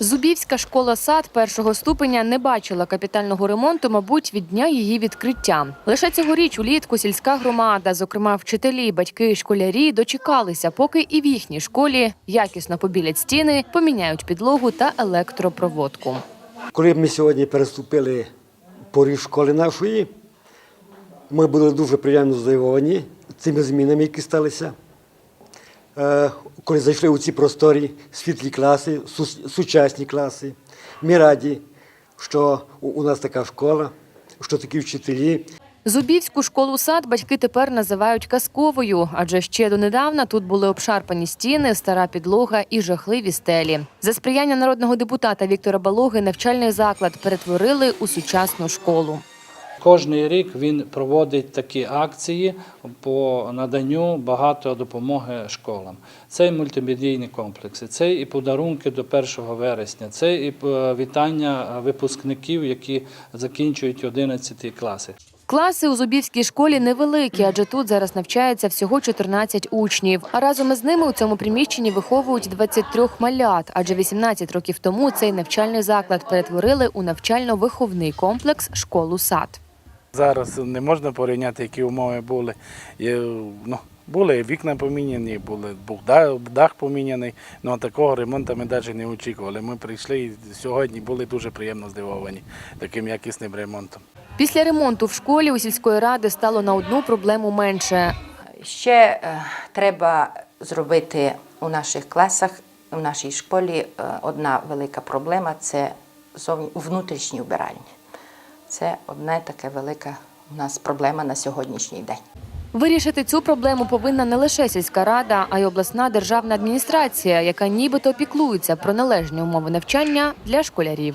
Зубівська школа сад першого ступеня не бачила капітального ремонту, мабуть, від дня її відкриття. Лише цьогоріч улітку сільська громада, зокрема вчителі, батьки школярі, дочекалися, поки і в їхній школі якісно побілять стіни, поміняють підлогу та електропроводку. Коли ми сьогодні переступили поріг школи нашої, ми були дуже приємно здивовані цими змінами, які сталися. Е, Коли зайшли у ці просторі світлі класи, сучасні класи, ми раді, що у- нас така школа, що такі вчителі. Зубівську школу сад батьки тепер називають казковою, адже ще донедавна тут були обшарпані стіни, стара підлога і жахливі стелі. За сприяння народного депутата Віктора Балоги навчальний заклад перетворили у сучасну школу. Кожний рік він проводить такі акції по наданню багато допомоги школам. Це і мультимедійні комплекси, це і подарунки до 1 вересня, це і е, вітання випускників, які закінчують 11 класи. Класи у Зубівській школі невеликі, адже тут зараз навчається всього 14 учнів. А разом із ними у цьому приміщенні виховують 23 малят, адже 18 років тому цей навчальний заклад перетворили у навчально-виховний комплекс школу сад. Зараз не можна порівняти, які умови були. Є, ну, були вікна поміняні, були був дах поміняний, але такого ремонту ми навіть не очікували. Ми прийшли і сьогодні були дуже приємно здивовані таким якісним ремонтом. Після ремонту в школі у сільської ради стало на одну проблему менше. Ще е, треба зробити у наших класах, у нашій школі е, одна велика проблема це зовні- внутрішні вбиральні. Це одна така велика у нас проблема на сьогоднішній день. Вирішити цю проблему повинна не лише сільська рада, а й обласна державна адміністрація, яка нібито піклується про належні умови навчання для школярів.